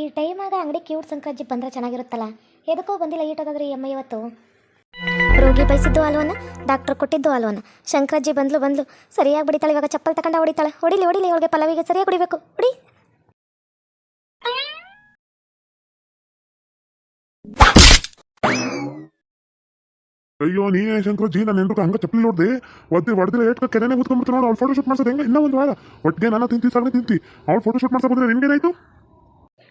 ಈ ಟೈಮಾಗ ಅಂಗಡಿ ಕ್ಯೂಟ್ ಸಂಕ್ರಾಂತಿ ಬಂದ್ರೆ ಚೆನ್ನಾಗಿರುತ್ತಲ್ಲ? ಎದಕ್ಕೋ ಬಂದಿಲ್ಲ ಈಟೋದಾದ್ರೆ ಈ ಅಮ್ಮ ಇವತ್ತು? ರೋಗಿ ಬಯಸಿದ್ದು ಅಲ್ವನ? ಡಾಕ್ಟರ್ ಕೊಟ್ಟಿದ್ದು ಅಲ್ವನ? ಶಂಕರಜ್ಜಿ ಬಂದ್ಲು ಬಂದ್ಲು. ಸರಿಯಾಗಿ ಬಿಡಿತಾಳೆ, ಇವಾಗ ಚಪ್ಪಲ್ ತಗೊಂಡ ಹೊಡಿತಾಳೆ. ಹೊಡಿಲಿ ಹೊಡಿಲಿ, ಅವಳಿಗೆ ಪಲ್ಲವಿಗೆ ಸರಿಯಾಗಿ ಹೊಡಿಬೇಕು. ಹೊಡಿ. ಅಯ್ಯೋ, ನೀನೇ ಶಂಕರ ಜಿ ನನ್ನ ಹೆಂಡ್ರು ಹಂಗೆ ಚಪ್ಪಲಿ ನೋಡ್ದೆ. ಒದ್ದೆ ಹೊಡೆದ್ರೆ ಏಟ್ಕ ಕೆರೆನೆ ಕೂತ್ಕೊಂಡ್ಬಿಟ್ಟು ನೋಡು, ಅವ್ಳು ಫೋಟೋ ಶೂಟ್ ಮಾಡ್ಸೋದು ಹೆಂಗೆ? ಇನ್ನೂ ಒಂದು ವಾರ. ಒಟ್ಟಿಗೆ ನಾನು ತಿಂತಿ, ಸಗಣಿ ತಿಂತಿ. ಅವ್ಳು ಫೋಟೋ ಶೂಟ್ ಮಾಡ್ಸೋ ಬಂದ್ರೆ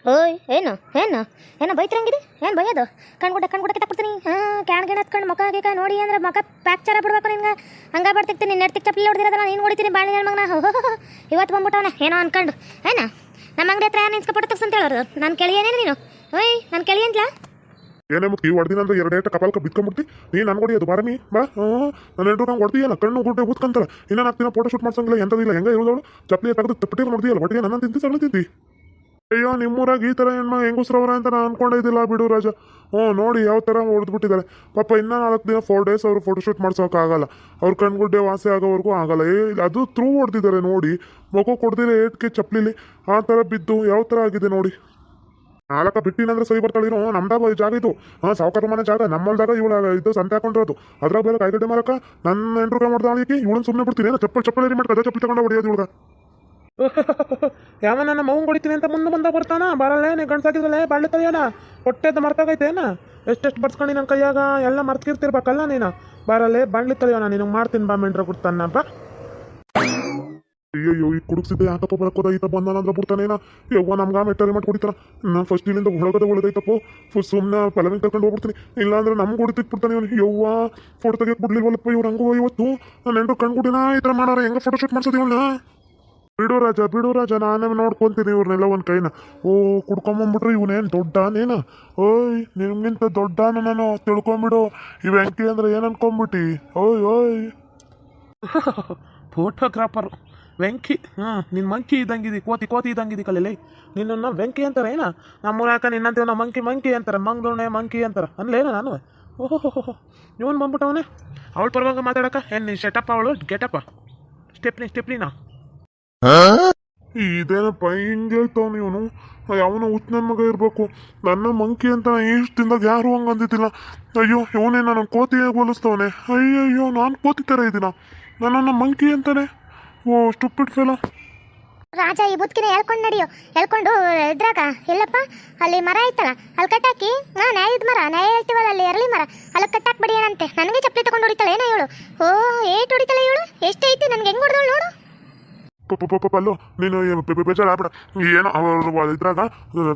ಓಯ್, ಏನು? ಏನು? ಏನೋ ಬೈತಿರಂಗಿದೆ ಏನು ಬೈಯೋದು? ಕಣ್ಗುಡ ಕಣ್ಗುಡ್ಡ ಕಿತ್ತಾಕ್ಬಿಡ್ತೀನಿ. ಹಾಂ ಕ್ಯಾನ್ ಗಿಣ ಹತ್ಕೊಂಡು ಮುಖ ಗೀಕ ನೋಡಿ ಅಂದ್ರೆ ಮುಖ ಪ್ಯಾಕ್ಚರ ಬಿಡ್ಬೇಕು ನಿನ್ಗೆ. ಹಂಗ ಬರ್ತಿರ್ತೀನಿ ನೆಡ್ತಿಗೆ ಚಪ್ಪಲಿ ಹೊಡೆದಿರೋದಲ್ಲ ನೀನು ಹೊಡಿತೀನಿ ಬಾಳಿ ನನ್ನ ಮಗನ. ಇವತ್ತು ಬಂದ್ಬಿಟ್ಟವನ, ಏನೋ ಅನ್ಕೊಂಡು. ಏನ? ನಮ್ಮ ಅಂಗಡಿ ಹತ್ರ ಯಾರು ನಿನ್ಸ್ಕೊಪಟ್ಟು ತಗ್ಸಂತ ಹೇಳೋರು ನಾನು ಕೇಳಿಯೇನೇನು ನೀನು? ಓಯ್, ನಾನು ಕೇಳಿ ಅಂತಲಾ ಏನೇ ಮುಕ್ತಿ ಹೊಡೆದಿನ ಅಂದ್ರೆ ಎರಡು ಏಟ ಕಪಾಲ್ಕ ಬಿತ್ಕೊಂಡ್ಬಿಡ್ತಿ. ನೀ ನನ್ ಅದು, ಬಾರಮಿ, ಬಾ ನನ್ನ ಹೆಂಡ್ರು ನಂಗೆ ಹೊಡ್ತೀಯಲ್ಲ, ಕಣ್ಣು ಗುಡ್ಡೆ ಬೂತ್ಕಂತಾರ ಇನ್ನೇನು ಹಾಕ್ತೀನಿ ಫೋಟೋ ಶೂಟ್ ಮಾಡ್ಸಂಗಿಲ್ಲ ಎಂತದಿಲ್ಲ ಹೆಂಗೆ ಇರೋದವಳು? ಚಪ್ಪಲಿ ತೆಗೆದು ತಪ್ಪಟಿ ನೋಡ್ದಿಯಲ್ಲ ಒಟ್ಟಿಗೆ ನನ್ನ ತಿಂತಿ ಸಣ್ಣ ತಿಂತಿ. ಅಯ್ಯೋ, ನಿಮ್ಮೂರಾಗ ಈ ಥರ ಹೆಣ್ಮ ಹೆಂಗಸ್ರವ್ರ ಅಂತ ನಾನು ಅನ್ಕೊಂಡಿದ್ದಿಲ್ಲ ಬಿಡು ರಾಜ. ಹ್ಞೂ, ನೋಡಿ ಯಾವ ಥರ ಹೊಡೆದ್ಬಿಟ್ಟಿದ್ದಾರೆ ಪಾಪ ಇನ್ನೂ ನಾಲ್ಕು ದಿನ ಫೋರ್ ಡೇಸ್ ಅವರು ಫೋಟೋಶೂಟ್ ಮಾಡ್ಸೋಕ್ಕಾಗಲ್ಲ ಅವ್ರ ಕಣ್ಗುಡ್ಡೆ ವಾಸಿ ಆಗೋವರೆಗೂ ಆಗಲ್ಲ. ಏ, ಅದು ತ್ರೂ ಹೊಡೆದಿದ್ದಾರೆ ನೋಡಿ. ಮಗು ಕೊಡ್ದಿಲ್ಲ, ಏಟ್ಕೆ ಚಪ್ಪಲಿಲಿ. ಆ ಥರ ಬಿದ್ದು, ಯಾವ ಥರ ಆಗಿದೆ ನೋಡಿ. ನಾಲ್ಕ ಬಿಟ್ಟಿನಂದ್ರೆ ಸರಿ ಬರ್ತಾಳಿರೋ ನಮ್ದಾಗ ಜಾಗ ಇದು. ಹಾಂ, ಸಾವುಕಾರ ಮನೆ ಜಾಗ ನಮ್ಮಲ್ದಾಗ ಇವಳ ಇದು ಸಂತೆ ಹಾಕೊಂಡಿರೋದು. ಅದ್ರಾಗ ಬೇರೆ ಕಾಯ್ಗಡ್ಡೆ ಮಾರಕ. ನನ್ನ ಎಂಟ್ರು ಮಾಡ್ದಾಳಿಕ್ಕೆ ಇವಳನ್ನ ಸುಮ್ಮನೆ ಬಿಡ್ತೀನಿ. ಚಪ್ಪಲ್ ಚಪ್ಪಲ್ ಏರಿ ಮಾಡ್ಕೊ, ಅದೇ ಚಪ್ಪಲಿ ತಗೊಂಡು ಹೊಡಿಯೋದು ಇವಳ ಯಾವ ನನ್ನ ಮಗು ಹೊಡಿತೀನಿ ಅಂತ ಮುಂದೆ ಬಂದ ಬರ್ತಾನ? ಬರಲ್ಲ, ನೀ ಗಂಡ್ಸಾಕಿದ್ರಲ್ಲ ಹೊಟ್ಟೆ ತಲೆಯೋಣ ಹೊಟ್ಟೆದ ಏನ? ಎಷ್ಟೆಷ್ಟು ಬರ್ಸ್ಕೊಂಡು ನನ್ನ ಕೈಯಾಗ? ಎಲ್ಲ ಮರ್ತಿರ್ತಿರ್ಬೇಕಲ್ಲ ನೀನು. ಬರಲ್ಲೇ ಬಾಣ್ಲಿ ತಲೆಯೋಣ ನಿನಗೆ ಮಾಡ್ತೀನಿ ಬಾ ಮೆಂಟ್ರ ಕೊಡ್ತಾನ ಅಯ್ಯೋ ಈ ಕುಡುಕ್ಸಿದ್ದೆ ಯಾಕಪ್ಪ ಬರಕೋದ? ಈತ ಬಂದಾನಂದ್ರೆ ಬಿಡ್ತಾನೇನ? ಯವ್ವ, ನಮ್ಗೆ ಮೆಟ್ಟರಿ ಮಾಡಿ ಕುಡಿತಾರ ನಾನು ಫಸ್ಟ್ ಇಲ್ಲಿಂದ ಒಳಗಡೆ ಒಳಗೈತಪ್ಪ ಫುಲ್ ಸುಮ್ಮನೆ ಪಲವಿನ ಕರ್ಕೊಂಡು ಹೋಗ್ಬಿಡ್ತೀನಿ. ಇಲ್ಲಾಂದ್ರೆ ನಮ್ಗೆ ಹೊಡಿತಿಕ್ ಬಿಡ್ತಾನೆ ಇವನು. ಯವ್ವ ಫೋಟೋ ತೆಗಿಯಕ್ಕೆ ಬಿಡ್ಲಿಲ್ವಲ್ಲಪ್ಪ ಇವ್ರು ಹಂಗೂ ಇವತ್ತು? ನನ್ನ ಹೆಂಡ್ರು ಕಣ್ಗುಡಿನ ಈ ಥರ ಮಾಡಾರ, ಹೆಂಗೆ ಫೋಟೋಶೂಟ್ ಮಾಡ್ಸೋದು ಇವನ್ನ ಬಿಡು ರಾಜ ಬಿಡು ರಾಜ, ನಾನೇ ನೋಡ್ಕೊಂತೀನಿ ಇವ್ರನ್ನೆಲ್ಲ ಒಂದು ಕೈನ. ಓ ಕುಡ್ಕೊಂಬಂದ್ಬಿಟ್ರೆ ಇವನೇನು ದೊಡ್ಡನೇನ? ಓಯ್, ನಿಮ್ಗಿಂತ ದೊಡ್ಡನ ನಾನು. ತಿಳ್ಕೊಂಬಿಡು. ಈ ಹೆಂಕಿ ಅಂದ್ರೆ ಏನು ಅನ್ಕೊಂಬಿಟ್ಟಿ ಓಯ್ ಓಯ್. ಫೋಟೋಗ್ರಾಫರು ವೆಂಕಿ, ಹಾಂ ನಿನ್ನ ಮಂಕಿ ಇದ್ದಂಗಿದಿ, ಕೋತಿ ಕೋತಿ ಇದ್ದಂಗಿದೆ ಕಲೀಲಿ. ನಿನ್ನನ್ನು ವೆಂಕಿ ಅಂತಾರೆ, ಏನ? ನಮ್ಮ ಊರಾಕ ನಿನ್ನಂತೇವ ನಾವು ಮಂಕಿ ಮಂಕಿ ಅಂತಾರೆ ಮಂಗ್ದೋಣೆ ಮಂಕಿ ಅಂತಾರೆ. ಅನ್ಲೇನ ನಾನು? ಓಹೋ ಇವನು ಬಂದ್ಬಿಟ್ಟವನೇ ಅವಳು ಪರವಾಗ ಮಾತಾಡಕ? ಏನು ನೀನು ಶೆಟಪ್ಪ ಅವಳು? ಗೆಟಪ್ಪ ಸ್ಟೆಪ್ನಿ ಸ್ಟೆಪ್ನಿನಾ ಇದೇನಪ್ಪ, ಹಿಂಗೆ ಹೇಳ್ತಾವನು ಇವನು? ಅವನು ಹುಚ್ಚ ನನ್ನ ಮಗ ಇರಬೇಕು. ನನ್ನ ಮಂಕಿ ಅಂತ ಇಷ್ಟು ದಿನದಾಗ ಯಾರು ಹಂಗೆ ಅಂದಿದ್ದಿಲ್ಲ. ಅಯ್ಯೋ, ಇವನೇ ನನ್ನ ಕೋತಿಯಾಗಿ ಹೋಲಿಸ್ತವನೆ. ಅಯ್ಯಯ್ಯೋ, ನಾನು ಕೋತಿ ಥರ ಇದ್ದೀನ? ನನ್ನನ್ನು ಮಂಕಿ ಅಂತಾನೆ? ಓ ಸ್ಟುಪಿಡ್ ಫೆಲ ರಾಜ, ಈ ಬುದ್ಕಿನ ಹೇಳ್ಕೊಂಡು ನಡೆಯೋ. ಹೇಳ್ಕೊಂಡು ಇದ್ರಾಗ ಇಲ್ಲಪ್ಪ, ಅಲ್ಲಿ ಮರ ಐತಲ್ಲ, ಅಲ್ಲಿ ಕಟ್ಟಾಕಿ? ಹಾ ನ್ಯಾಯದ ಮರ, ನ್ಯಾಯ ಹೇಳ್ತೀವಲ್ಲ, ಅಲ್ಲಿ ಎರಳಿ ಮರ. ಅಲ್ಲಿ ಕಟ್ಟಾಕ್ಬಿಡಿ ಏನಂತೆ. ನನಗೆ ಚಪ್ಪಲಿ ತಗೊಂಡು ಹೊಡಿತಾಳೆ, ಏನೋ ಇವಳು? ಓ, ಏಟ್ ಹೊಡಿತಾಳೆ ಇವಳು? ಎಷ್ಟೈತಿ, ನನಗೆ ಹೆಂಗ್ ಹೊಡೆದಳು ನೋಡು. ಪಲ್ಲು, ನೀನು ಬೇಜಾರು ಆಗ್ಬೇಡ. ಏನೋ, ಅವರು ಇದ್ರಾಗ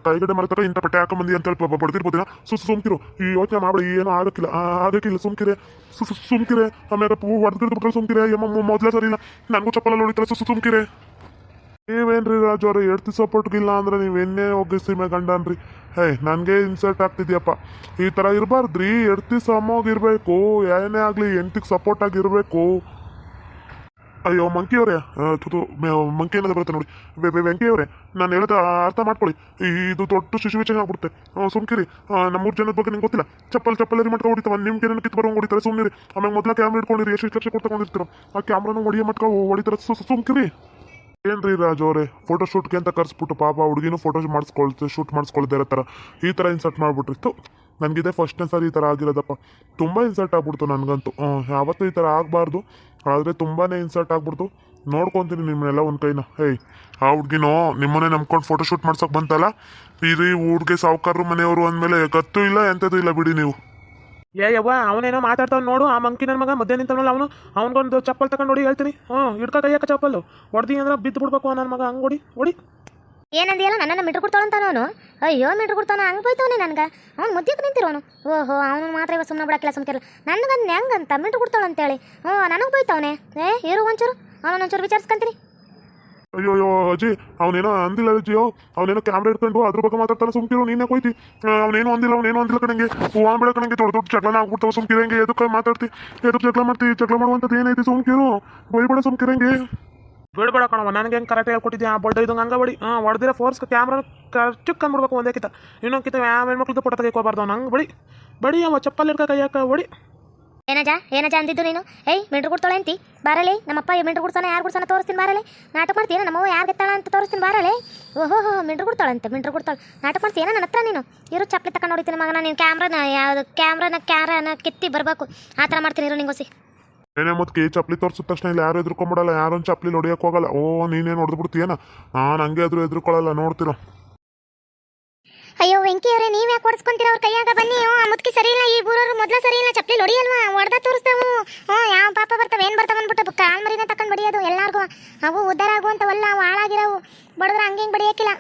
ಕೈಗಡೆ ಮರತಕ್ಕ ಇಂಥ ಪಟ್ಟೆ ಹಾಕೊಂಬಂದಿ ಅಂತ ಹೇಳಿ ಬಡ್ದಿರ್ಬೋದಿನ ಸುಸ್ ಸುಮ್ಕಿರು. ಈ ಯೋಚನೆ ಮಾಡ್ಬೇಡ, ಏನೋ ಆಗಕ್ಕಿಲ್ಲ. ಆಗಕ್ಕಿಲ್ಲ, ಸುಮ್ಕಿರೆ. ಸು ಸು- ಸುಮ್ಕಿರೆ. ಆಮೇಲೆ ಪೂ ಹೊಡೆದಿರ್ದು ಬಿಟ್ರೆ ಸುಮ್ಕಿರೆ. ಯಮ್ಮ ಮೊದಲೇ ಸರಿ ಇಲ್ಲ. ನನಗೂ ಚಪ್ಪಲಲ್ಲಿ ಹೊಡಿತಾರೆ ಸು ಸುಮ್ಕಿರೆ. ನೀವೇನ್ರಿ ರಾಜು ಅವ್ರೆ ಎಡ್ತಿ ಸಪೋರ್ಟ್ಗಿಲ್ಲ ಅಂದ್ರೆ ನೀವು ಎನ್ನೇ ಹೋಗಿ ಸೀಮೆ ಗಂಡನ್ರಿ. ಹೇ ನನಗೆ ಇನ್ಸಲ್ಟ್ ಆಗ್ತಿದ್ಯಪ್ಪ. ಈ ಥರ ಇರಬಾರ್ದ್ರಿ. ಎಡ್ತಿ ಸಮೋಗಿರ್ಬೇಕು ಏನೇ ಆಗಲಿ ಎಂಟಿಗೆ ಸಪೋರ್ಟ್ ಆಗಿರಬೇಕು ಅಯ್ಯೋ ಮಂಕಿ ಅವರೇ ಮಂಕಿ ಅನ್ನೋದು ಬರುತ್ತೆ ನೋಡಿ. ವೆಂಕಿ ಅವರೇ ನಾನು ಹೇಳಿದ ಅರ್ಥ ಮಾಡ್ಕೊಳ್ಳಿ. ಇದು ದೊಡ್ಡ ಸಿಚುವೇಶನ್ ಆಗ್ಬಿಡುತ್ತೆ. ಸುಮ್ಕಿರಿ. ನಮ್ಮೂರು ಜನದ ಬಗ್ಗೆ ನಿಮ್ಗೆ ಗೊತ್ತಿಲ್ಲ? ಚಪ್ಪಲ್ ಚಪ್ಪಲ್ ಮಾಡ್ಕೊಂಡು ಹೊಡಿತಾವ. ನಿಮ್ಗೆ ಏನೇನು ಕಿತ್ತು ಬರೋ ಹೊಡಿತಾರೆ. ಸುಮ್ಮನಿರಿ ಆಮೇಲೆ ಮೊದಲ ಕ್ಯಾಮ್ರಾ ಇಟ್ಕೊಂಡಿರಿ ಎಷ್ಟು ಲಕ್ಷ ಕೊಟ್ಟು ಆ ಕ್ಯಾಮ್ರಾನು ಹೊಡಿಯೋ ಮಟ್ಕ ಹೊಡಿತಾರೆ. ಸುಮ್ಕಿರಿ. ಏನ್ರಿ ರಾಜು ಅವರೇ? ಫೋಟೋ ಶೂಟ್ಗೆ ಅಂತ ಕರ್ಸ್ಬಿಟ್ಟು ಪಾಪ ಹುಡುಗಿನೂ ಫೋಟೋ ಮಾಡಿಸ್ಕೊಳ್ತೆ ಶೂಟ್ ಮಾಡಿಸ್ಕೊಳ್ತಾ ಇರೋ ಥರ. ಈ ಥರ ಇನ್ಸರ್ಟ್ ಮಾಡಿಬಿಟ್ರಿತ್ತು. ನನಗಿದೆ ಫಸ್ಟ್ನೇ ಸಾರಿ ಈ ಥರ ಆಗಿರೋದಪ್ಪ. ತುಂಬ ಇನ್ಸರ್ಟ್ ಆಗ್ಬಿಡ್ತು ನನಗಂತೂ. ಯಾವತ್ತೂ ಈ ಥರ ಆಗಬಾರ್ದು. ಆದರೆ ತುಂಬಾ ಇನ್ಸರ್ಟ್ ಆಗ್ಬಿಡ್ತು. ನೋಡ್ಕೊತೀನಿ ನಿಮ್ಮನ್ನೆಲ್ಲ ಒಂದು ಕೈನ. ಏಯ್, ಆ ಹುಡ್ಗಿನೋ ನಿಮ್ಮನ್ನೇ ನಂಬ್ಕೊಂಡು ಫೋಟೋ ಶೂಟ್ ಮಾಡ್ಸೋಕೆ ಬಂತಲ್ಲ? ಇರಿ ಹುಡ್ಗಿ ಸಾವುಕಾರರು ಮನೆಯವರು ಅಂದಮೇಲೆ ಗತ್ತು ಇಲ್ಲ, ಎಂಥದ್ದು ಇಲ್ಲ ಬಿಡಿ ನೀವು. ಏ, ಯವ್ವ, ಅವನೇನೋ ಮಾತಾಡ್ತಾವ್ ನೋಡು, ಆ ಮಂಕಿ ನನ್ನ ಮಗ ಮಧ್ಯ ನಿಂತವನಲ್ಲ ಅವನು? ಅವನಿಗೊಂದು ಚಪ್ಪಲ್ ತಗೊಂಡು ಹೊಡಿ, ಹೇಳ್ತೀನಿ. ಹ್ಞೂ, ಹಿಡ್ಕ ಕೈಯಕ ಚಪ್ಪಲ್ಲು ಹೊಡ್ದಿ ಅಂದ್ರೆ ಬಿದ್ದು ಬಿಡ್ಬೇಕು ನನ್ನ ಮಗ, ಹಂಗೆ ಹೊಡಿ ಹೊಡಿ. ಏನಂದಿಯಲ್ಲ, ನನ್ನನ್ನು ಮೀಟ್ರ್ ಕೊಡ್ತಾವಂತ ಅವನು? ಅಯ್ಯೋ ಮಿಟ್ರ್ ಕೊಡ್ತಾನ, ಹಂಗೆ ಪೋಯ್ತವನೇ ನನಗೆ. ಅವ್ನು ಮುದ್ಯಕ್ಕೆ ನಿಂತಿರೋನು ಓಹೋ, ಅವನು ಮಾತ್ರ ಇವಾಗ ಸುಮ್ಮನೆ ಬಿಡಕ್ಕಿಲ್ಲ ಸುಮ್ಕಿರಲ್ಲ ನನಗಂದು ಹೆಂಗಂತ ಮೀಟ್ರ್ ಕೊಡ್ತಾಳಂತೇಳಿ. ಹ್ಞೂ ನನಗೆ ಪೋಯ್ತವನೇ ಏ, ಇರು ಒಂಚೂರು. ಅವನೊಂಚೂರು ವಿಚಾರಿಸ್ಕೊಂತೀನಿ. ಅಯ್ಯೋ ಅಯ್ಯೋ ಅಜಿ ಅವನೇನೋ ಅಂದಿಲ್ಲ ಅಜ್ಜಿಯೋ ಅವನೇನೋ ಕ್ಯಾಮ್ರಾ ಇಟ್ಕೊಂಡು ಅದ್ರ ಬಗ್ಗೆ ಮಾತಾಡ್ತಾನೆ ಸುಮ್ಕಿರು, ನೀನೇ ಕೊಯ್ತಿ. ಅವನೇನು ಅಂದಿಲ್ಲ ಅವನೇನು ಅಂದಿಲ್ಲ ಕಣಂಗೆ. ಹೂವ ಆಂಬಳ ಕಣಂಗೆ, ದೊಡ್ಡ ದೊಡ್ಡ ಜಗಳನ ಆಗ್ಬಿಡ್ತಾವ ಸುಮ್ಕಿರಂಗೆ ಎದಕ್ಕೆ ಮಾತಾಡ್ತಿ? ಎದಕ್ಕೆ ಜಗಳ ಮಾಡ್ತಿ? ಜಗಳ ಮಾಡುವಂಥದ್ದು ಏನೈತಿ ಸುಮ್ಕಿರು? ಬೈಬೇಡ ಸುಮ್ಕಿರಂಗೆ ಬೇಡಬೇಡ ಕಣವ ನನಗೆ ಹೆಂಗೆ ಕರೆಕ್ಟ್ ಹೇಳ್ಕೊಟ್ಟಿದ್ದೆ ಆ ಬಡ್ಡ ಇದು ಹಂಗೆ ಬಡಿ ಹಾಂ ಹೊಡೆದಿರೋ ಫೋರ್ಸ್ ಕ್ಯಾಮ್ರಾ ಕಚ್ಚಕ್ಕೆ ಕಂಡ್ಬಿಡ್ಬೇಕು ಒಂದೇ ಕಿತ್ತ ಇನ್ನೊಂದು ಕಿತ್ತ ಯಾವ ಹೆಣ್ಮಕ್ಳದ್ದು ಫೋಟೋ ತೆಗೆಕೋಬಾರ್ದು ಹಂಗೆ ಬಡಿ ಬಡಿ ಅವ ಚಪ್ಪಲ್ ಇರ್ಕ ಕೈಯಾಕ ಹೊಡಿ ಏನಜ ಏನಜ ಅಂದಿದ್ದು ನೀನು? ಏಯ್, ಮಿಂಟ್ರು ಕೊಡ್ತಾಳೆ ಅಂತಿ? ಬಾರಲಿ, ನಮ್ಮಪ್ಪ ಮಿಂಟ್ರು ಕೊಡ್ತಾನೆ ಯಾರು ಕೊಡ್ತಾನೆ ತೋರಿಸ್ತೀನಿ ಬಾರಲೆ? ನಾಟಕ ಮಾಡ್ತೀಯ ನಮ್ಮವ್ವ ಯಾರು ಗೆತ್ತಾಳ ಅಂತ ತೋರಿಸ್ತೀನಿ ಬಾರಲೆ? ಓಹೋ, ಹೋ ಮಿಂಟ್ರು ಕೊಡ್ತಾಳಂತೆ, ಮಿಂಟ್ರು ಕೊಡ್ತಾಳೆ. ನಾಟಕ ಮಾಡ್ತೀಯ ನನ್ನ ಹತ್ರ ನೀನು? ಇರು, ಚಪ್ಪಲಿ ತಕ್ಕ ನೋಡಿತೀನಿ ಮಗನ, ನೀನು ಕ್ಯಾಮ್ರಾನ ಯಾವುದು ಕ್ಯಾಮ್ರಾನ ಕ್ಯಾರನ ಕೆತ್ತಿ ಬರಬೇಕು. ಆ ಥರ ಮಾಡ್ತೀನಿ ಇರು ನಿಂಗೋಸಿ. ಏನೇ ಮತ್ತೆ ಈ ಚಪ್ಪಲಿ ತೋರಿಸಿದ ತಕ್ಷಣ ಇಲ್ಲಿ ಯಾರು ಎದ್ರುಕೊಂಬಿಡಲ್ಲ, ಯಾರೊಂದು ಚಪ್ಪಲಿ ಹೊಡಿಯಕ್ಕೆ ಹೋಗಲ್ಲ. ಓ, ನೀನೇನು ಹೊಡೆದ್ಬಿಡ್ತೀಯ ನಾನು ಹಂಗೆ ಎದುರು ಎದ್ರುಕೊಳ್ಳಲ್ಲ, ನೋಡ್ತಿರೋ. ಅಯ್ಯೋ, ವೆಂಕಿ ಅವರೇ, ನೀವ್ ಯಾಕೆ ಹೊಡ್ಸ್ಕೊಂತೀರ ಅವ್ರ ಕೈಯಾಗ? ಬನ್ನಿ. ಆ ಮುದ್ಕಿ ಸರಿ ಇಲ್ಲ ಈ ಊರವ್ರು ಮೊದ್ಲ ಸರಿ ಇಲ್ಲ ಚಪ್ಪಲಿ ಹೊಡಿಯಲ್ವಾ ಹೊಡೆದ ತೋರಿಸ್ತಾವು ಹ್ಞೂ ಯಾವ ಪಾಪ ಬರ್ತಾವೆ, ಏನು ಬರ್ತಾವೆ ಅಂದ್ಬಿಟ್ಟು ಕಾಲ್ ಮರಿನ ತಕೊಂಡ್ ಬಡಿಯೋದು ಎಲ್ಲಾರ್ಗು. ಅವು ಉದ್ದಾರ ಆಗುವಂತವಲ್ಲ, ಅವು ಹಾಳಾಗಿರವು. ಬಡದ್ರ ಹಂಗೆ ಹಿಂಗೆ ಬಡಿಯೋಕ್ಕಿಲ್ಲ.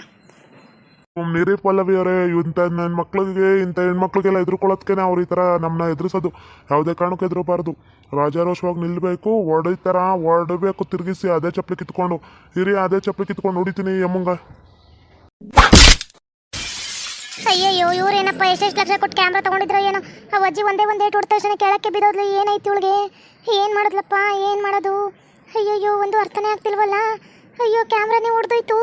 ನೀರೇ ಪಲ್ಲವಿ ಅವರೇ ಇಂಥ ನನ್ನ ಮಕ್ಳಿಗೆ ಇಂಥ ಹೆಣ್ಮಕ್ಳಿಗೆಲ್ಲ ಎದುರ್ಕೊಳ್ಳೋದಕ್ಕೆ ಅವ್ರು ಈ ಥರ ನಮ್ಮನ್ನ ಎದುರಿಸೋದು. ಯಾವುದೇ ಕಾರಣಕ್ಕೂ ಎದುರಬಾರ್ದು. ರಾಜಾರೋಷವಾಗಿ ನಿಲ್ಲಬೇಕು ಹೊಡಿತಾರ ಹೊಡಬೇಕು ತಿರುಗಿಸಿ ಅದೇ ಚಪ್ಪಲಿ ಕಿತ್ಕೊಂಡು. ಇರಿ, ಅದೇ ಚಪ್ಪಲಿ ಕಿತ್ಕೊಂಡು ಹೊಡಿತೀನಿ ಯಮ್ಮಂಗ ಅಯ್ಯಯ್ಯೋ, ಇವ್ರೇನಪ್ಪ, ಎಷ್ಟೆಷ್ಟು ಲಕ್ಷ ಕೊಟ್ಟು ಕ್ಯಾಮ್ರಾ ತಗೊಂಡಿದ್ರು ಏನೋ? ಆ ಅಜ್ಜಿ ಒಂದೇ ಒಂದೇ ಏಟು ತಕ್ಷಣ ಕೆಳಕ್ಕೆ ಬಿದ್ದೋದ್ಲು, ಏನಾಯ್ತು ಇವಳಿಗೆ? ಏನು ಮಾಡೋದ್ಲಪ್ಪ, ಏನು ಮಾಡೋದು? ಅಯ್ಯಯ್ಯೋ, ಒಂದು ಅರ್ಥನೇ ಆಗ್ತಿಲ್ವಲ್ಲ? ಅಯ್ಯೋ ಕ್ಯಾಮ್ರಾನೇ ಹೊಡೆದೋಯ್ತು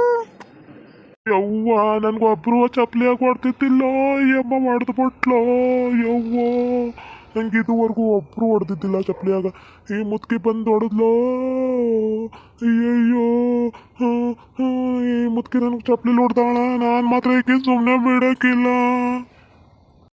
ಯವ್ವ ನನ್ಗೊಬ್ರು ಚಪ್ಲಿಯಾಗಿ ಹೊಡ್ತಿದ್ದಿಲ್ಲ ಯಮ್ಮ ಹೊಡೆದು ಬಿಟ್ಲೋ ಯವ್ವ. ನಂಗೆ ಇದುವರೆಗೂ ಒಬ್ರು ಹೊಡೆದಿದ್ದಿಲ್ಲ ಚಪ್ಲಿಯಾಗ ಈ ಮುತ್ಕಿ ಬಂದು ಹೊಡೆದ್ಲೋ? ಅಯ್ಯಯ್ಯೋ. ಹಾ, ಹಾ, ಈ ಮುತ್ಕಿ ನನಗೆ ಚಪ್ಲಿ ಹೊಡ್ದಾಳ? ನಾನು ಮಾತ್ರ ಈಕೆ ಸುಮ್ಮನೆ ಬಿಡೋಕ್ಕಿಲ್ಲ.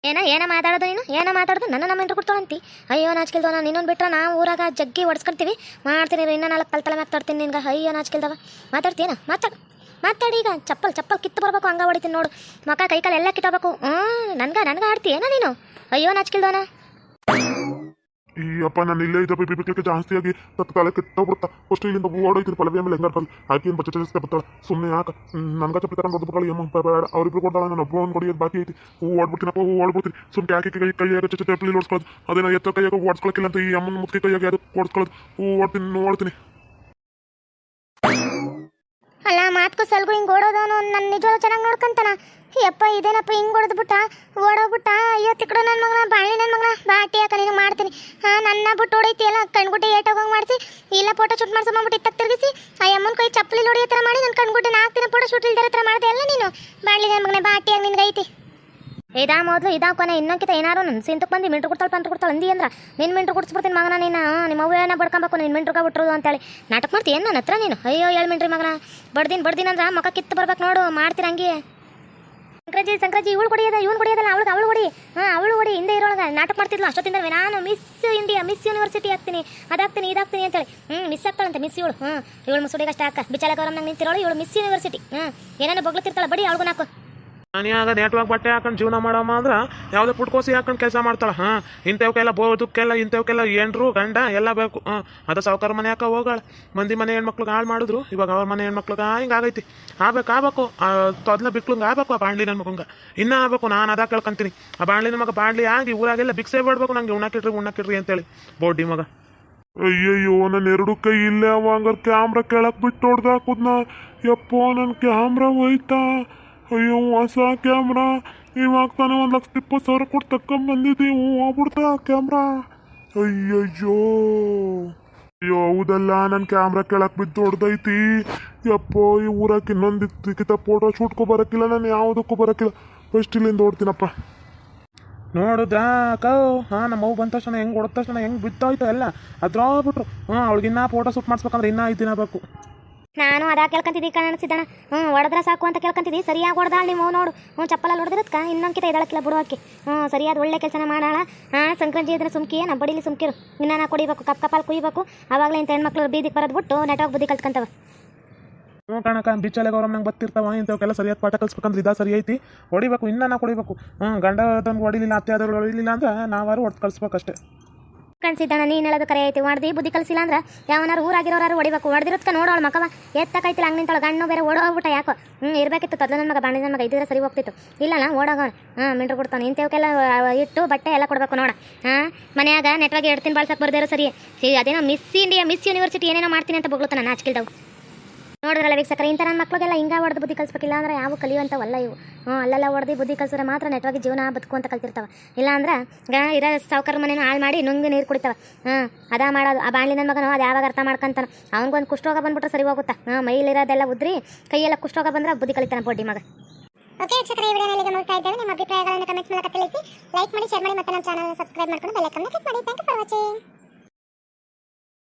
ಏನ ಏನ ಮಾತಾಡೋದು ನೀನು? ಏನ ಮಾತಾಡೋದು? ನನ್ನ ನಮ್ಮ ಇಂಟ್ರು ಕೊಡ್ತಾಳಂತಿ ಅಯ್ಯೋ ನಾಚಿಕೆಲ್ದವ ನಾನು ಇನ್ನೊಂದು ಬಿಟ್ರೆ ನಾವು ಊರಾಗ ಜಗ್ಗಿ ಹೊಡ್ಸ್ಕೊಳ್ತೀವಿ ಮಾಡ್ತೀನಿ ಇರು, ಇನ್ನೂ ನಾಲ್ಕು ತಲೆ ಮಾತಾಡ್ತೀನಿ ನಿನ್ಗೆ. ಅಯ್ಯೋ ನಾಚಿಕೆಲ್ದವ ಮಾತಾಡ್ತೀಯನ ಮಾತಾಡು. ಮಾತಾಡಿ ಈಗ. ಚಪ್ಪಲ್ ಚಪ್ಪಲ್ ಕಿತ್ತು ಬರ್ಬೇಕು ಹಂಗ ಹೊಡಿತೀನಿ ನೋಡು. ಮಕ ಕೈ ಕಾಲು ಎಲ್ಲ ಕಿತ್ತಬೇಕು ಹ್ಞೂ ನನ್ಗ ನನ್ಗ ಆಡ್ತೀಯೇನ ನೀನು? ಅಯ್ಯೋ ನಾಚಿಕೆಲ್ದವನ ಈ ನಾನು ಇಲ್ಲೇ ಇದ್ದ ಬಿಬಿ ಬಿಕ್ಲಿಕ್ಕೆ ಜಾಸ್ತಿಯಾಗಿ ತತ್ತ ತಲೆ ಕೆಟ್ಟೋಗ್ಬಿಡ್ತಾ ಫಸ್ಟ್ ಇಲ್ಲಿಂದ ಓಡೋಯ್ತೀನಿ ಪಲವಿ ಮೇಲೆ ಹೆಂಗಾರ ಬಲ್ಲಿ ಆಕಿನ ಬಚ್ಚ ಚಲಿಸ್ತಾ ಬರ್ತಾಳೆ? ಸುಮ್ಮನೆ ಯಾಕೆ? ನನ್ಗ ಚಪ್ಪಲಿ ತಗೊಂಡು ಹೊಡ್ದು ಯಮ್ಮ ಬೇಡ ಅವ್ರಿಬ್ರು ಕೊಡ್ತಾಳೆ ನಾನು ಒಬ್ಬ ಒಂದು ಕೊಡಿಯೋದು ಬಾಕಿ ಐತಿ. ಹೂ ಓಡ್ಬಿಡ್ತೀನಪ್ಪ ಹೂ ಓಡ್ಬಿಡ್ತೀನಿ ಸುಮ್ಮನೆ ಯಾಕೆ ಕೈ, ಕೈಯಾಗ ಚಚ್ಚ ಚಪ್ಪಲಿ ಓಡಿಸ್ಕೊಳ್ಳೋದು ಅದೇನೋ ಎತ್ತ ಕೈಯಾಗ ಓಡಿಸ್ಕೊಳಕ್ಕಿಲ್ಲ ಅಂತ ಈ ಅಮ್ಮನ ಮುತ್ತಿ ಕೈಯಾಗ ಅದು ಓಡಿಸ್ಕೊಳ್ಳೋದು? ಹೂ ಓಡ್ತೀನಿ ನೋಡ್ತೀನಿ ಅಲ್ಲ, ಮಾತ್ಕು ಸಲ್ಗು ಹಿಂಗೆ ಓಡೋದವನು ನನ್ನ ನಿಜವಾಗ್ಲೂ ಚೆನ್ನಾಗಿ ನೋಡ್ಕೊಂತಾನ. ಯಪ್ಪ ಇದೇನಪ್ಪ ಹಿಂಗೆ ಹೊಡೆದ್ಬಿಟ್ಟ? ಓಡೋಗ್ಬಿಟ್ಟ ಅಯ್ಯೋ ತಿಕ್ಕಡು ನನ್ನ ಮಗನ ಬಾಳಿ ನನ್ನ ಮಗನ. ಬಾಟಿ ಹಾಕ ನೀನು ಮಾಡ್ತೀನಿ. ಹಾಂ, ನನ್ನ ಬಿಟ್ಟು ಹೊಡೈತಿ, ಎಲ್ಲ ಕಣ್ಗುಡ್ಡೆ ಏಟೋಗಂಗೆ ಮಾಡಿಸಿ, ಇಲ್ಲ ಫೋಟೋ ಶೂಟ್ ಮಾಡ್ಸೋಗ್ಬಿಟ್ಟು ಇತ್ತಕ್ಕೆ ತಿರುಗಿಸಿ, ಆ ಅಮ್ಮನ ಕೈ ಚಪ್ಪಲಿ ನೋಡಿ ಥರ ಮಾಡಿ ನನ್ನ ಕಣ್ಗುಡ್ಡೆ ನಾಲ್ಕು ದಿನ ಫೋಟೋ ಶೂಟ್ ಇಲ್ದಿರೋ ಥರ ಮಾಡಿದೆ, ಎಲ್ಲ ನೀನು. ಬಾಳಿ ನನ್ನ ಮಗನ ಬಾಟಿಯಾಗಿ ನಿನ್ಗೆ ಐತಿ. ಇದಾ ಮೊದಲು, ಇದಾ ಕೊನೆ ಇನ್ನೊಂಕಿತ ಏನಾರು ನನ್ನ ಸಿಂತಕ್ಕೆ ಬಂದು ಮಿಂಟ್ರು ಕೊಡ್ತಾಳೆ ಪಂಟ್ರು ಕೊಡ್ತಾಳೆ, ಅಂದಿ ಅಂದ್ರ ನಿನ್ನ ಮಿಂಟ್ರು ಕೊಡ್ಸ್ಬಿಡ್ತೀನಿ ಮಗನ ನೀನು ನಿಮ್ಮ ಅವ್ವೇನ ಬಡ್ಕೊಬೇಕು ನಿನ್ನ ಮಿಂಟ್ರುಗ ಬಿಟ್ರು ಅಂತೇಳಿ. ನಾಟಕ ಏನು ನನ್ನ ಹತ್ರ ನೀನು? ಅಯ್ಯೋ, ಏಳು ಮಿಂಟ್ರಿ ಮಗನ. ಬಡ್ದಿನ ಬಡ್ದಿನ ಅಂದ್ರೆ ಮಕ್ಕ ಕಿತ್ತು ಬರ್ಬೇಕು ನೋಡು ಮಾಡ್ತೀರ ಹಂಗೆ. ಸಂಕ್ರಾಜಿ ಸಂಕ್ರಾಜಿ ಇವಳು ಕೊಡಿಯದ ಇವನು ಕೊಡಿಯದಲ್ಲ ಅವಳಿಗೆ, ಅವಳು ಕೊಡಿ. ಹಾಂ, ಅವಳು ಕೊಡಿ, ಹಿಂದೆ ಇರೋಳಗ. ನಾಟಕ ಮಾಡ್ತಿದ್ಲು ಅಷ್ಟೊತ್ತಿಂದ ನಾನು ಮಿಸ್ ಇಂಡಿಯಾ ಮಿಸ್ ಯೂನಿವರ್ಸಿಟಿ ಆಗ್ತೀನಿ. ಅದಾಗ್ತೀನಿ, ಇದಾಗ್ತೀನಿ ಅಂತೇಳಿ ಹ್ಞೂ ಮಿಸ್ ಆಗ್ತಾಳಂತೆ ಮಿಸ್ ಇವಳು. ಹ್ಞೂ ಇವಳು ಮುಸುಡಿಗೆ ಅಷ್ಟೇ ಹಾಕ. ಬಿಚಾಲ ಗೌರಮ್ ನಂಗೆ ನಿಂತಿರೋಳು, ಇವಳು ಮಿಸ್ ಯೂನಿವರ್ಸಿಟಿ ಹ್ಞೂ ಏನೇನೋ ಬಗ್ಲತ್ತಿರ್ತಾಳೆ, ಬಡಿ ಅವಳಿಗೂ ನಾಕು ಮನ್ಯಾಗ ನೆಟ್ವರ್ಕ್ ಬಟ್ಟೆ ಹಾಕೊಂಡು ಜೀವನ ಮಾಡಮ್ಮ ಅಂದ್ರೆ ಯಾವುದೇ ಪುಟ್ಕೋಸಿ ಹಾಕೊಂಡು ಕೆಲಸ ಮಾಡ್ತಾಳೆ. ಹಾಂ ಇಂಥವಕ್ಕೆಲ್ಲ ಬೋದಕ್ಕೆಲ್ಲ ಇಂಥವಕ್ಕೆಲ್ಲ ಏನ್ರು ಗಂಡ ಎಲ್ಲ ಬೇಕು. ಹಾಂ, ಅದ ಸಾವುಕಾರ ಮನೆ ಹಾಕ ಹೋಗಾಳ. ಮಂದಿ ಮನೆ ಹೆಣ್ಮಕ್ಳಿಗೆ ಹಾಳು ಮಾಡಿದ್ರು, ಇವಾಗ ಅವ್ರ ಮನೆ ಹೆಣ್ಮಕ್ಳಿಗೆ ಹಿಂಗೆ ಆಗೈತಿ. ಆಗ್ಬೇಕು ಆಗ್ಬೇಕು. ತೊದ್ಲ ಬಿಕ್ಳಂಗೆ ಆಗ್ಬೇಕು ಆ ಬಾಣ್ಲಿ ನನ್ನ ಮಗಂಗೆ. ಇನ್ನೂ ಆಗ್ಬೇಕು, ನಾನು ಅದ ಕೇಳ್ಕೊಂತೀನಿ. ಆ ಬಾಣ್ಲಿ ನಮಗೆ ಮಗ ಬಾಣ್ಲಿ ಆಗಿ ಊರಾಗೆಲ್ಲ ಬಿಕ್ಸೇ ಬಿಡ್ಬೇಕು ನಂಗೆ ಉಣ್ಣಾಕಿಟ್ರಿ ಉಣ್ಣಕ್ಕಿಡ್ರಿ ಅಂತೇಳಿ. ಬೋಡಿ ಮಗ. ಅಯ್ಯಯ್ಯೋ ನನ್ನ ಎರಡು ಕೈ ಇಲ್ಲೇ ಅವ, ಹಂಗಾರೆ ಕ್ಯಾಮ್ರಾ ಕೆಳಕ್ ಬಿಟ್ಟು ಹೊಡ್ದಾಕುದ್ನ ಯಪ್ಪೋ ನನ್ನ ಕ್ಯಾಮ್ರಾ ಹೋಯ್ತಾ. ಅಯ್ಯೋ, ಹೊಸ ಕ್ಯಾಮ್ರಾ. ಇವಾಗ ತಾನೇ ಒಂದು ಲಕ್ಷದ ಇಪ್ಪತ್ತು ಸಾವಿರ ಕೊಟ್ಟು ತಕೊಂಬಂದಿದ್ದೀವಿ ಹೋಗ್ಬಿಡ್ತಾ ಕ್ಯಾಮ್ರಾ. ಅಯ್ಯಯ್ಯೋ. ಅಯ್ಯೋ, ಹೌದಲ್ಲ ನನ್ನ ಕ್ಯಾಮ್ರಾ ಕೆಳಕ್ ಬಿದ್ದು ದೊಡ್ಡದೈತಿ ಯಪ್ಪೋ, ಈ ಊರಕ್ಕೆ ಇನ್ನೊಂದು ಕಿತ್ತ ಫೋಟೋ ಶೂಟ್ಕೊ ಬರಕಿಲ್ಲ, ನಾನು ಯಾವುದಕ್ಕೂ ಬರಕಿಲ್ಲ. ಫಸ್ಟ್ ಇಲ್ಲಿಂದ ಓಡ್ತೀನಪ್ಪ. ನೋಡುದ ಕೌ ಹಾ, ನಮ್ಮ ಅವು ಬಂದ ತಕ್ಷಣ ಹೆಂಗೆ ಹೊಡೆದ ತಕ್ಷಣ ಹೆಂಗೆ ಬಿದ್ದೋಯ್ತು ಎಲ್ಲ. ಅದ್ರಾಗ್ಬಿಟ್ರು ಹಾಂ, ಅವಳಿಗೆ ಇನ್ನೂ ಫೋಟೋ ಶೂಟ್ ಮಾಡಿಸ್ಬೇಕಂದ್ರೆ ಇನ್ನೂ ಐದು ದಿನ ಬೇಕು. ನಾನು ಅದಾ ಕೇಳ್ಕೊಂತಿದ್ದಿ ಕಣ ಅನಿಸಿದ್ದಣ. ಹ್ಞೂ ಹೊಡೆದ್ರೆ ಸಾಕು ಅಂತ ಕೇಳ್ಕೊಂತಿದ್ದಿ. ಸರಿಯಾಗಿ ಹೊಡೆದಾಳ ನೀವು ನೋಡು. ಹ್ಞೂ ಚಪ್ಪಲಲ್ಲಿ ಹೊಡೆದಿರತ್ಕ? ಇನ್ನೊಂದ್ಕಿತ ಇದಳಕ್ಕಿಲ್ಲ ಬಿಡುವಕ್ಕೆ ಹ್ಞೂ ಸರಿಯಾದ ಒಳ್ಳೆ ಕೆಲಸನ ಮಾಡಾಳ. ಹಾಂ, ಸಂಕ್ರಾಂತಿ ಇದ್ರೆ ಸುಮ್ಕಿ ನಮ್ಮ ಬಡಿಲಿ ಸುಮ್ಕಿರು. ಇನ್ನಾನ ಕುಡಿಬೇಕು, ಕಪ್ ಕಪಾಲ್ ಕುಯ್ಬೇಕು. ಆವಾಗಲೇ ಇಂಥ ಹೆಣ್ಮಕ್ಳು ಬೀದಿಗೆ ಬರೋದು ಬಿಟ್ಟು ನೆಟ್ವರ್ಕ್ ಬುದ್ಧಿ ಕಲ್ತ್ಕೊಂತವ. ಹ್ಞೂ ಕಣಕ ಬಿಚ್ಚಲೆ ಗೌರವ್ ನಂಗೆ ಬರ್ತಿರ್ತಾವ ಇಂಥವಕ್ಕೆಲ್ಲ ಸರಿಯಾದ ಪಾಠ ಕಲ್ಸ್ಬೇಕಂದ್ರೆ ಇದಾ ಸರಿ ಐತಿ. ಹೊಡಿಬೇಕು, ಇನ್ನೂ ಹೊಡಿಬೇಕು ಹ್ಞೂ ಗಂಡ ತಂದು ಹೊಡಿಲಿಲ್ಲ, ಅತ್ತೆ ಆದವ್ರು ಹೊಡಿಲಿಲ್ಲ ಅಂದ್ರೆ ನಾವಾರು ಹೊಡೆದು ಕಳಿಸ್ಬೇಕಷ್ಟೇ. ಕನ್ಸಿದ್ದಣ ನೀನು ಹೇಳೋದು ಕರೆ ಐತಿ. ಹೊಡ್ದು ಬುದ್ಧಿ ಕಲಿಸಿಲ್ಲ ಅಂದ್ರೆ ಯಾವನಾರು ಊರಾಗಿರೋರು ಹೊಡಿಬೇಕು. ಹೊಡೆದಿರೋದ್ಕ ನೋಡೋಳು ಮಕವ ಎತ್ತಕೈತಿಲ್ಲ, ಹಂಗೆ ನಿಂತಳು. ಗಣ್ಣು ಬೇರೆ ಓಡೋಗ್ಬಿಟ್ಟ ಯಾಕೋ. ಹ್ಞೂ ಇರಬೇಕಿತ್ತು. ತೊದಲು ನನ್ನ ಮಗ ಬಾಣಿ ನನ್ನ ಮಗ ಸರಿ ಹೋಗ್ತಿತ್ತು. ಇಲ್ಲ ನಾ ಓಡೋಗೋಣ ಹಾಂ, ಮಿಂಟ್ರು ಕೊಡ್ತಾನೆ. ಇಂಥವಕ್ಕೆಲ್ಲ ಇಟ್ಟು ಬಟ್ಟೆ ಎಲ್ಲ ಕೊಡಬೇಕು ನೋಡ. ಹಾಂ, ಮನೆಯಾಗ ನೆಟ್ವರ್ಕ್ ಎರಡು ತಿನ್ ಬಾಳ್ಸಕ್ಕೆ ಬರ್ದಿರೋ ಸರಿ. ಅದೇನೋ ಮಿಸ್ ಇಂಡಿಯಾ ಮಿಸ್ ಯೂನಿವರ್ಸಿಟಿ ಏನೇನೋ ಮಾಡ್ತೀನಿ ಅಂತ ಬೊಗ್ಳುತ್ತಾನ ನಾಚಿಕಿಲ್ದವು ನೋಡಿದ್ರಲ್ಲ ವೀಕ್ಷಕರ, ಇಂಥ ನನ್ನ ಮಕ್ಳಿಗೆಲ್ಲ ಹಿಂಗ ಹೊಡೆದು ಬುದ್ಧಿ ಕಲಿಸ್ಬೇಕಿಲ್ಲ ಅಂದ್ರೆ ಯಾವ ಕಲಿಯುವಂಥವಲ್ಲ ಇವು. ಹ್ಞೂ, ಅಲ್ಲೆಲ್ಲ ಹೊಡೆದು ಬುದ್ಧಿ ಕಲಿಸಿದ್ರೆ ಮಾತ್ರ ನೆಟ್ವಾಗಿ ಜೀವನ ಬದುಕು ಅಂತ ಕಲ್ತಿರ್ತಾವ. ಇಲ್ಲ ಅಂದ್ರೆ ಇರೋ ಸಾವುಕಾರ ಮನೇನ ಹಾಳು ಮಾಡಿ ನುಂಗಿ ನೀರು ಕುಡಿತಾವೆ. ಹಾಂ ಅದ ಮಾಡೋದು, ಆ ಬಾಣ್ಲಿ ನನ್ನ ಮಗನೋ ಅದು ಯಾವಾಗ ಅರ್ಥ ಮಾಡ್ಕೊಂತಾನ? ಅವ್ನಿಗೊಂದು ಕುಷ್ಠೋಗ ಬಂದ್ಬಿಟ್ರೆ ಸರಿ ಹೋಗುತ್ತಾ? ಹಾಂ ಮೈಲಿರೋದೆಲ್ಲ ಉದ್ರಿ, ಕೈಯೆಲ್ಲ ಕುಷ್ಠರೋಗ ಬಂದ್ರೆ ಬುದ್ಧಿ ಕಲಿತಾನ ಬೊಡ್ಡಿ ಮಗ. ಓಕೆ ವೀಕ್ಷಕರ, ಈ ವಿಡಿಯೋನ ನಿಮಗೆ ಮುಗಿಸ್ತಾ ಇದ್ದೇವೆ. ನಿಮ್ಮ ಅಭಿಪ್ರಾಯಗಳನ್ನು ಕಮೆಂಟ್ಸ್ ಮೂಲಕ ತಿಳಿಸಿ ಲೈಕ್ ಮಾಡಿ ಶೇರ್ ಮಾಡಿ, ಮತ್ತೆ ನಮ್ಮ ಚಾನಲ್ ಸಬ್ಸ್ಕ್ರೈಬ್ ಮಾಡ್ಕೊಂಡು ಬೆಲ್ ಕ್ಲಿಕ್ ಮಾಡಿ. Thank you for watching